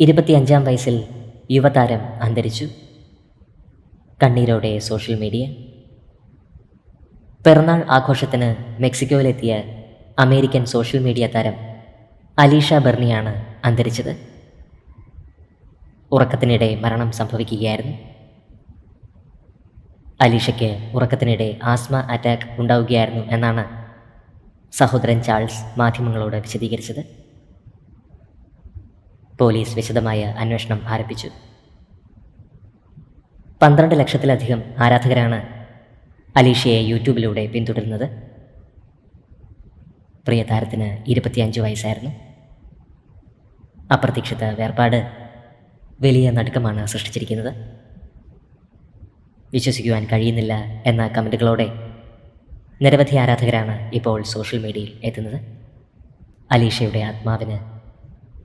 ഇരുപത്തിയഞ്ചാം വയസ്സിൽ യുവതാരം അന്തരിച്ചു. കണ്ണീരോടെ സോഷ്യൽ മീഡിയ. പിറന്നാൾ ആഘോഷത്തിന് മെക്സിക്കോയിലെത്തിയ അമേരിക്കൻ സോഷ്യൽ മീഡിയ താരം അലീഷ ബെർണിയാണ് അന്തരിച്ചത്. ഉറക്കത്തിനിടെ മരണം സംഭവിക്കുകയായിരുന്നു. അലീഷയ്ക്ക് ഉറക്കത്തിനിടെ ആസ്മ അറ്റാക്ക് ഉണ്ടാവുകയായിരുന്നു എന്നാണ് സഹോദരൻ ചാൾസ് മാധ്യമങ്ങളോട് വിശദീകരിച്ചത്. പോലീസ് വിശദമായ അന്വേഷണം ആരംഭിച്ചു. പന്ത്രണ്ട് ലക്ഷത്തിലധികം ആരാധകരാണ് അലീഷയെ യൂട്യൂബിലൂടെ പിന്തുടരുന്നത്. പ്രിയ താരത്തിന് ഇരുപത്തിയഞ്ച് വയസ്സായിരുന്നു. അപ്രതീക്ഷിത വേർപാട് വലിയ നടുക്കമാണ് സൃഷ്ടിച്ചിരിക്കുന്നത്. വിശ്വസിക്കുവാൻ കഴിയുന്നില്ല എന്ന കമന്റുകളോടെ നിരവധി ആരാധകരാണ് ഇപ്പോൾ സോഷ്യൽ മീഡിയയിൽ എത്തുന്നത്. അലീഷയുടെ ആത്മാവിന്